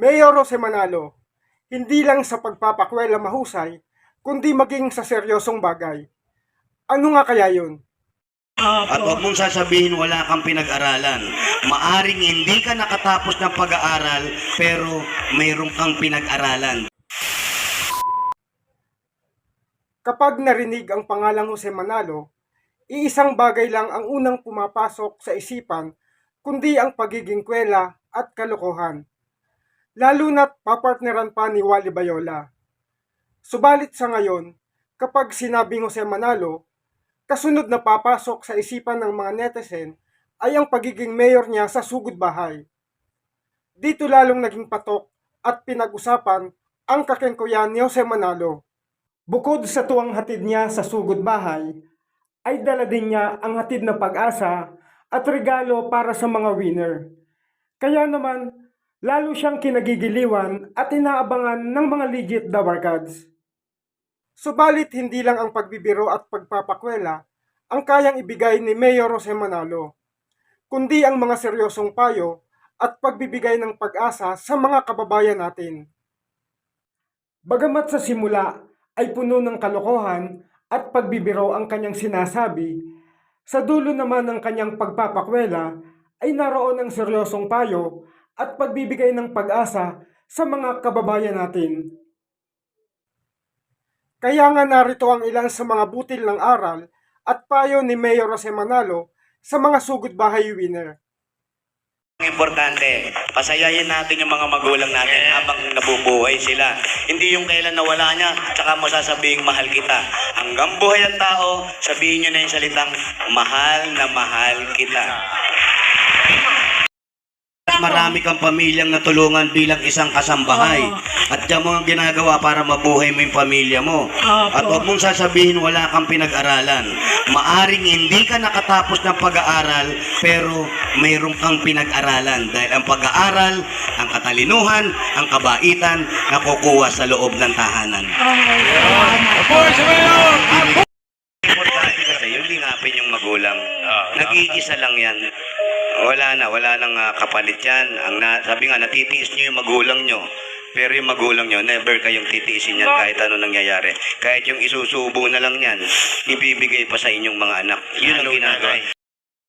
Mayor Jose Manalo, hindi lang sa pagpapakwela mahusay, kundi maging sa seryosong bagay. Ano nga kaya yun? At huwag mong sasabihin wala kang pinag-aralan. Maaring hindi ka nakatapos ng pag-aaral, pero mayroon kang pinag-aralan. Kapag narinig ang pangalang Jose Manalo, iisang bagay lang ang unang pumapasok sa isipan, kundi ang pagiging kwela at kalokohan. Lalo na't papartneran pa ni Wally Bayola. Subalit sa ngayon, kapag sinabing Jose Manalo, kasunod na papasok sa isipan ng mga netizen ay ang pagiging mayor niya sa sugod bahay. Dito lalong naging patok at pinag-usapan ang kakengkuyan ni Jose Manalo. Bukod sa tuwang hatid niya sa sugod bahay, ay dala din niya ang hatid na pag-asa at regalo para sa mga winner. Kaya naman, lalo siyang kinagigiliwan at inaabangan ng mga legit dabarkads. Subalit hindi lang ang pagbibiro at pagpapakwela ang kayang ibigay ni Mayor Jose Manalo, kundi ang mga seryosong payo at pagbibigay ng pag-asa sa mga kababayan natin. Bagamat sa simula ay puno ng kalokohan at pagbibiro ang kanyang sinasabi, sa dulo naman ng kanyang pagpapakwela ay naroon ang seryosong payo at pagbibigay ng pag-asa sa mga kababayan natin. Kaya nga narito ang ilan sa mga butil ng aral at payo ni Mayor Jose Manalo sa mga sugod bahay winner. Ang importante, pasayahin natin yung mga magulang natin habang nabubuhay sila. Hindi yung kailan nawala niya, tsaka mo sasabing mahal kita. Hanggang buhay ang tao, sabihin niyo na yung salitang mahal na mahal kita. Marami kang pamilyang natulungan bilang isang kasambahay. At yan mo ang ginagawa para mabuhay mo yung pamilya mo. At huwag mong sasabihin wala kang pinag-aralan. Maaring hindi ka nakatapos ng pag-aaral, pero mayroon kang pinag-aralan. Dahil ang pag-aaral, ang katalinuhan, ang kabaitan, nakukuha sa loob ng tahanan. Importante kasi yung lingapin yung magulang. Nag-iisa lang yan. Wala na, wala nang ah, kapalit yan. Ang na, sabi nga, natitiis nyo yung magulang nyo. Pero yung magulang nyo, never kayong titiisin yan kahit ano nangyayari. Kahit yung isusubo na lang yan, ibibigay pa sa inyong mga anak. Yun ang ginagawa.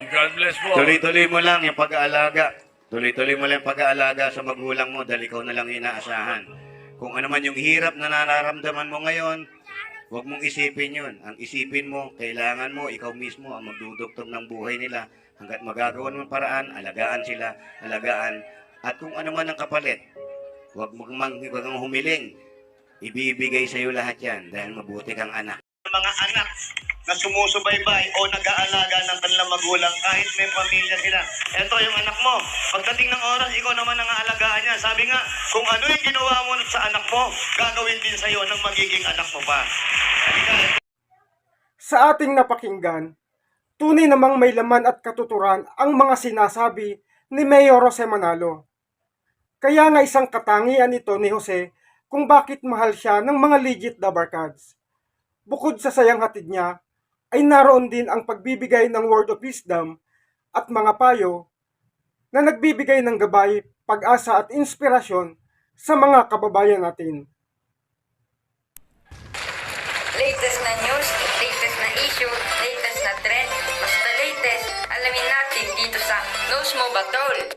God bless po. Tuloy-tuloy mo lang yung pag-aalaga. Tuloy-tuloy mo lang yung pag-aalaga sa magulang mo dahil ikaw na lang inaasahan. Kung ano man yung hirap na nararamdaman mo ngayon, huwag mong isipin yun. Ang isipin mo, kailangan mo, ikaw mismo ang magduduktok ng buhay nila. Hanggat magagawan mo ng paraan, alagaan sila, alagaan. At kung ano man ang kapalit, huwag mong huwag kang humiling. Ibibigay sa iyo lahat yan dahil mabuti kang anak. Mga anak na sumusubaybay o nag-aalaga ng kanilang magulang kahit may pamilya sila. Ito yung anak mo. Pagdating ng oras, ikaw naman ang aalagaan niya. Sabi nga, kung ano yung ginawa mo sa anak mo, gagawin din sa iyo ng magiging anak mo pa. Sa ating napakinggan, tunay namang may laman at katuturan ang mga sinasabi ni Mayor Jose Manalo. Kaya nga isang katangian ito ni Jose kung bakit mahal siya ng mga legit dabarkads. Bukod sa sayang hatid niya, ay naroon din ang pagbibigay ng word of wisdom at mga payo na nagbibigay ng gabay, pag-asa at inspirasyon sa mga kababayan natin. Latest na news, latest na issue, latest na trend, basta latest, alamin natin dito sa Knows Mo Batol.